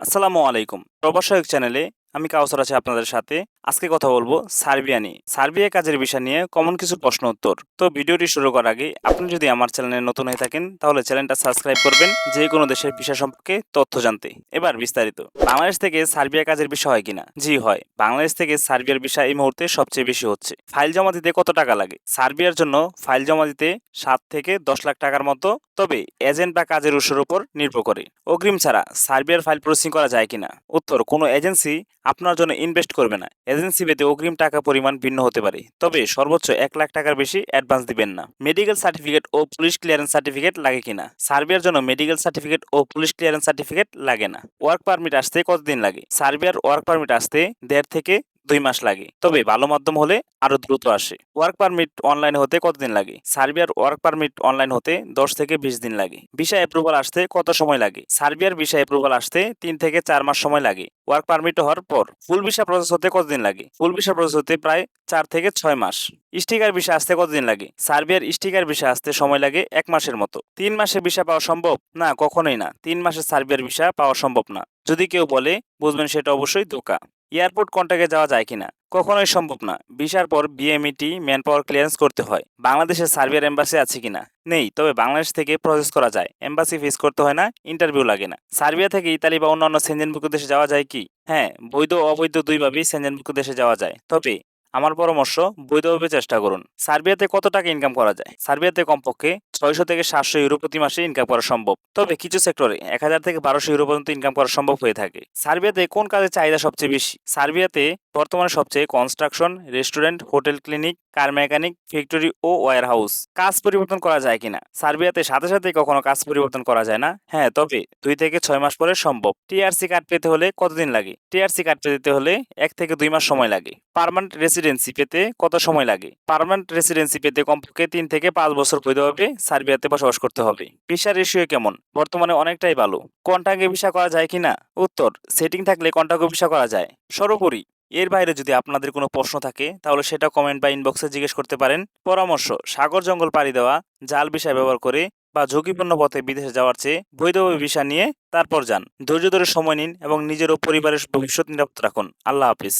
আসসালামু আলাইকুম। প্রবাসায়ক চ্যানেলে আমি কাউসার আছি আপনাদের সাথে। আজকে কথা বলব সার্বিয়া নিয়ে সার্বিয়া কাজের বিষয় নিয়ে কমন কিছু প্রশ্ন উত্তর। তো ভিডিওটি শুরু করার আগে আপনি যদি আমার চ্যানেলে নতুন হয়ে থাকেন, তাহলে চ্যানেলটা সাবস্ক্রাইব করবেন, যে কোনো দেশের বিষয় সম্পর্কে তথ্য জানতে। এবার বিস্তারিত। বাংলাদেশ থেকে সার্বিয়া কাজের বিষয় হয় কিনা? জি, হয়। বাংলাদেশ থেকে সার্বিয়ার বিষয় এই মুহূর্তে সবচেয়ে বেশি হচ্ছে। ফাইল জমা দিতে কত টাকা লাগে? সার্বিয়ার জন্য ফাইল জমা দিতে সাত থেকে দশ লাখ টাকার মতো, তবে এজেন্ট বা কাজের উৎসের উপর নির্ভর করে। অগ্রিম ছাড়া সার্বিয়ার ফাইল প্রসেসিং করা যায় কিনা? উত্তর, কোনো এজেন্সি আপনার জন্য ইনভেস্ট করবে না। এজেন্সি পেতে অগ্রিম টাকা পরিমাণ ভিন্ন হতে পারে। তবে সর্বোচ্চ এক লাখ টাকার বেশি অ্যাডভান্স দিবেন না। মেডিকেল সার্টিফিকেট ও পুলিশ ক্লিয়ারেন্স সার্টিফিকেট লাগে কিনা? সার্বিয়ার জন্য মেডিকেল সার্টিফিকেট ও পুলিশ ক্লিয়ারেন্স সার্টিফিকেট লাগে না। ওয়ার্ক পারমিট আসতে কতদিন লাগে? সার্বিয়ার ওয়ার্ক পারমিট আসতে দেড় থেকে দুই মাস লাগে। তবে ভালো মাধ্যম হলে আরও দ্রুত আসে। ওয়ার্ক পারমিট অনলাইন হতে কতদিন লাগে? সার্বিয়ার ওয়ার্ক পারমিট অনলাইন হতে দশ থেকে বিশ দিন লাগে। ভিসা অ্যাপ্রুভাল আসতে কত সময় লাগে? সার্বিয়ার ভিসা অ্যাপ্রুভাল আসতে তিন থেকে চার মাস সময় লাগে। ওয়ার্ক পারমিট হওয়ার পর ফুল ভিসা প্রসেস হতে কতদিন লাগে? ফুল ভিসা প্রসেস হতে প্রায় চার থেকে ছয় মাস। স্টিকার ভিসা আসতে কতদিন লাগে? সার্বিয়ার স্টিকার ভিসা আসতে সময় লাগে এক মাসের মতো। তিন মাসে ভিসা পাওয়া সম্ভব? না, কখনোই না। তিন মাসে সার্বিয়ার ভিসা পাওয়া সম্ভব না। যদি কেউ বলে, বুঝবেন সেটা অবশ্যই ধোকা। এয়ারপোর্ট কন্ট্রাকে যাওয়া যায় কিনা? কখনোই সম্ভব না। ভিসার পর বিএমইটি ম্যান পাওয়ার ক্লিয়ারেন্স করতে হয়। বাংলাদেশের সার্বিয়ার এম্বাসি আছে কিনা? নেই, তবে বাংলাদেশ থেকে প্রসেস করা যায়। এম্বাসি ফেস করতে হয় না, ইন্টারভিউ লাগে না। সার্বিয়া থেকে ইতালি বা অন্যান্য সেনজেনভুক্ত দেশে যাওয়া যায় কি? হ্যাঁ বৈধ অবৈধ দুইভাবেই সেনজেনভুক্ত দেশে যাওয়া যায়। তবে আমার পরামর্শ, বৈধভাবে চেষ্টা করুন। সার্বিয়াতে কত টাকা ইনকাম করা যায়? সার্বিয়াতে কমপক্ষে ছয়শো থেকে সাতশো ইউরো প্রতি মাসে ইনকাম করা সম্ভব। তবে কিছু সেক্টরে এক হাজার থেকে বারোশো ইউরো পর্যন্ত ইনকাম করা সম্ভব হয়ে থাকে। সার্বিয়াতে কোন কাজের চাহিদা সবচেয়ে বেশি? সার্বিয়াতে বর্তমানে সবচেয়ে construction restaurant hotel clinic car mechanic factory ও ওয়ার হাউস কাজ পরিবর্তন করা যায় কিনা? সার্বিয়াতে সাথে সাথে কখনো কাজ পরিবর্তন করা যায় না? হ্যাঁ তবে দুই থেকে ছয় মাস পরে সম্ভব। টিআরসি কার্ড পেতে হলে কতদিন লাগে? টিআরসি কার্ড পেতে হলে এক থেকে দুই মাস সময় লাগে। পার্মানেন্ট রেসিডেন্সি পেতে কত সময় লাগে? পার্মানেন্ট রেসিডেন্সি পেতে কমপক্ষে তিন থেকে পাঁচ বছর বৈধভাবে সার্বিয়াতে বসবাস করতে হবে। ভিসা রেশিও কেমন? বর্তমানে অনেকটাই ভালো। কন্টাকে ভিসা করা যায় কিনা? উত্তর সেটিং থাকলে কন্টাকে ভিসা করা যায়। সর্বোপরি এর বাইরে যদি আপনাদের কোনো প্রশ্ন থাকে, তাহলে সেটা কমেন্ট বা ইনবক্সে জিজ্ঞেস করতে পারেন। পরামর্শ, সাগর জঙ্গল পাড়ি দেওয়া জাল বিষয় ব্যবহার করে বা ঝুঁকিপূর্ণ পথে বিদেশে যাওয়ার চেয়ে বৈধভাবে ভিসা নিয়ে তারপর যান। ধৈর্য ধরে সময় নিন এবং নিজের ও পরিবারের ভবিষ্যৎ নিরাপদ রাখুন। আল্লাহ হাফিজ।